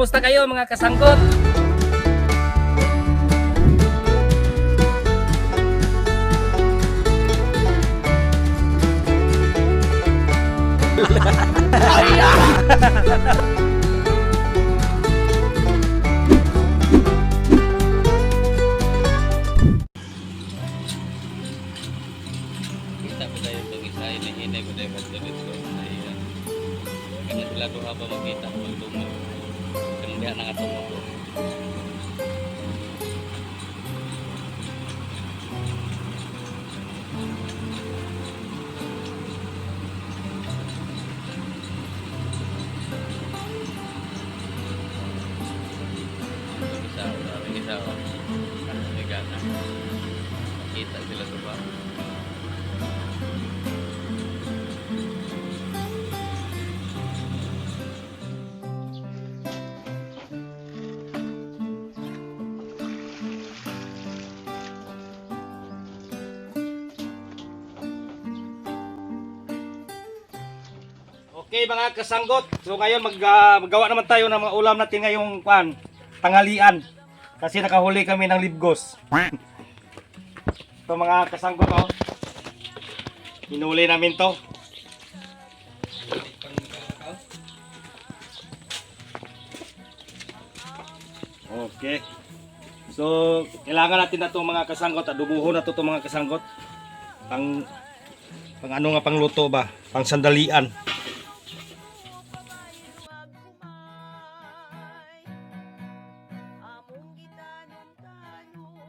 Kamusta kayo mga kasangkot? Kita ko tayo itong isa, hinahinay ko tayo magdalit ko. Ayan. Kaya sila doha ba makita ko magtungo. Kaya diha nakatungo Okay mga kasanggot, so ngayon mag, ah, maggawa naman tayo ng mga ulam natin ngayong kwan, tanghalian. Kasi nakahuli kami ng libgos. Ito mga kasanggot oh. Hinuli namin to. Okay. So, kailangan natin na itong mga kasanggot. Adubuho na to itong mga kasanggot. Pang, pang ano nga pangluto ba? Pang sandalian.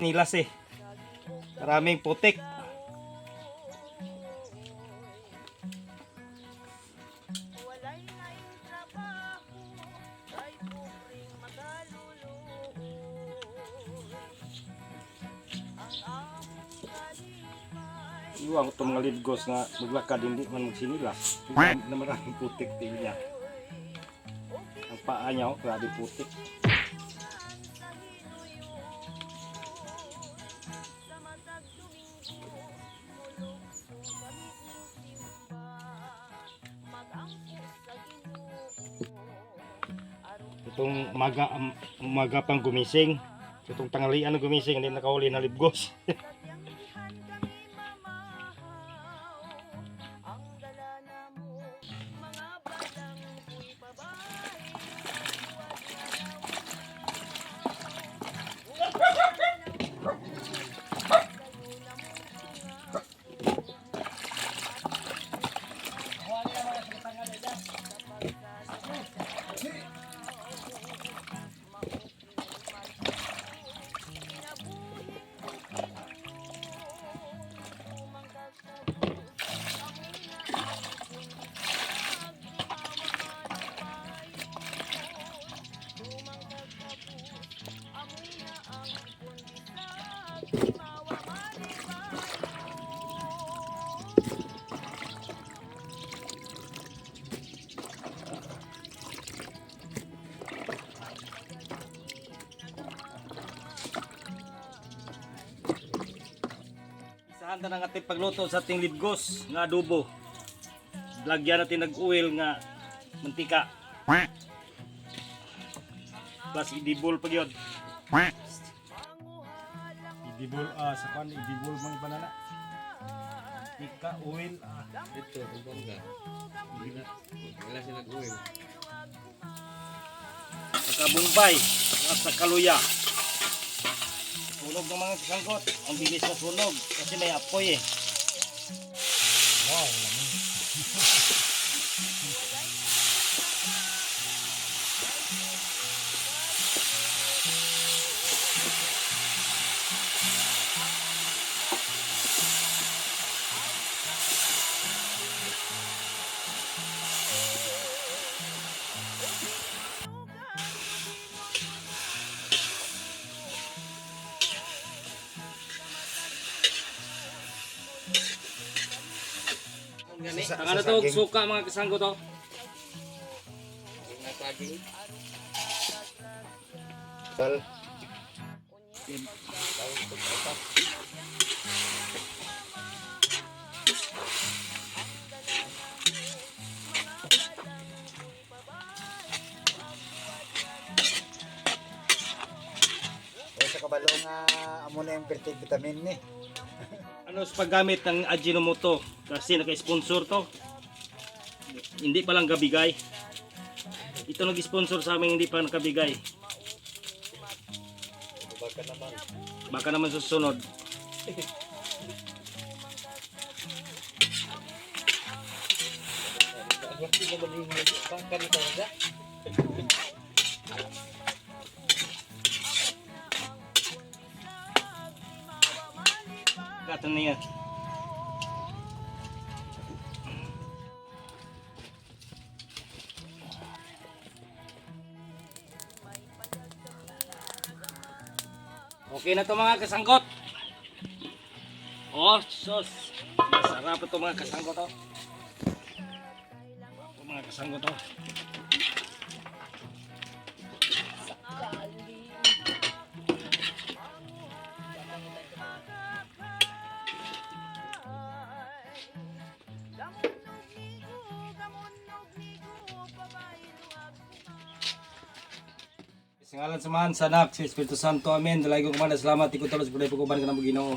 Nilas eh. Maraming putik. Iwan ko itong mga libgos nga maglakad hindi man magsinilas. Na maraming putik tingin niya. Ang paa niya oh, grabe putik. Itong maga, am- umaga pang gumising. Itong tanghalian gumising, hindi nakahuli na libgos. Isahan na ng ating pagluto sa ating libgos nga adobo. Lagyan natin nag-oil nga mantika. Plus idibol pa yun. Idibol ah sa kan idibol man banana. Mantika, oil ah. Ito, ang bangga. Hindi na. Wala sila nag-uwi. Saka bombay at sa kaluya. Sunog ng mga kasangkot. Ang bilis na sunog kasi may apoy eh. Wow, Sa, Ang ano to, saging. suka mga kasanggo to. Sal. Sa kabalo nga amo na yung pertig vitamin ni. Eh. Ano sa paggamit ng Ajinomoto kasi naka-sponsor to. Hindi pa lang gabigay. Ito nag-sponsor sa amin hindi pa nakabigay. Baka naman. Baka naman susunod. Agwati naman yung baka na yan. Okay na to mga kasanggot. Oh, sus. Masarap ito mga kasanggot oh. Ito mga kasanggot oh. Singalan samahan sa anak, si Espiritu Santo, Amen. Dalay ko kumanda, salamat, ikot talos, buday pagkuban ka na Ginoo.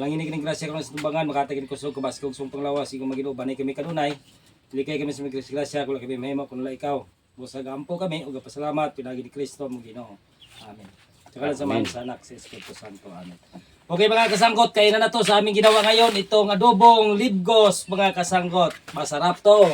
Lang ini kining grasya karon sa tumbangan, makatakin ko sa kubas kong sumpang lawas, ikaw Maginoo, banay kami kanunay. Likay kami sa mga grasya, kula kami mahimo kun wala ikaw. Busag ampo kami, ug pasalamat pinagi ni Kristo mo Ginoo. Amen. Singalan samahan sa anak, si Espiritu Santo, Amen. Okay mga kasanggot, kaya na na to sa aming ginawa ngayon, itong adobong libgos mga kasanggot. Masarap to.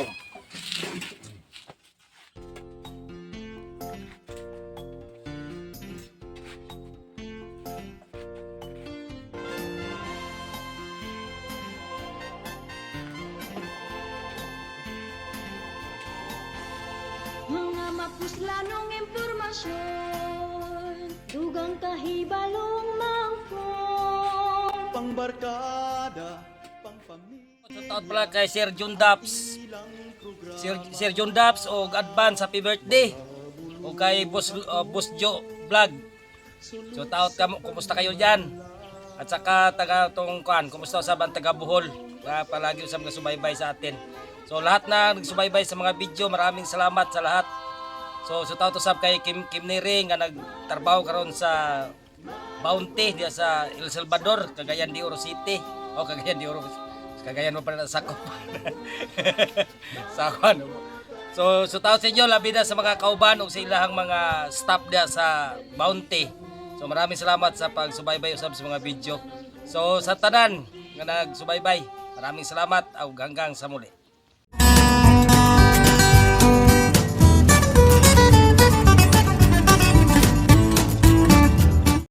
Mga mapuslanong impormasyon Dugang kahibalong mangkon pangbarkada, pangpamilya. Shoutout pala kay Sir John Daps. Sir, Sir John Daps o advance happy birthday. O kay Boss, uh, Boss Joe Vlog. So taot ka mo, kumusta kayo diyan? At saka taga tong kuan, kumusta sa bang taga Bohol? Uh, palagi sa mga subaybay sa atin. So lahat na nagsubaybay sa mga video, maraming salamat sa lahat. So so taot usab kay Kim Kim Niring nga nagtrabaho karon sa Bounty diya sa El Salvador, Cagayan de Oro City. O Cagayan de Oro. Cagayan mo pa na sakop. sa ano. So so tao sa inyo labi na sa mga kauban ug sa ilahang mga staff diya sa Bounty. So maraming salamat sa pagsubaybay usab sa mga video. So sa tanan nga nagsubaybay, maraming salamat ug hanggang sa muli.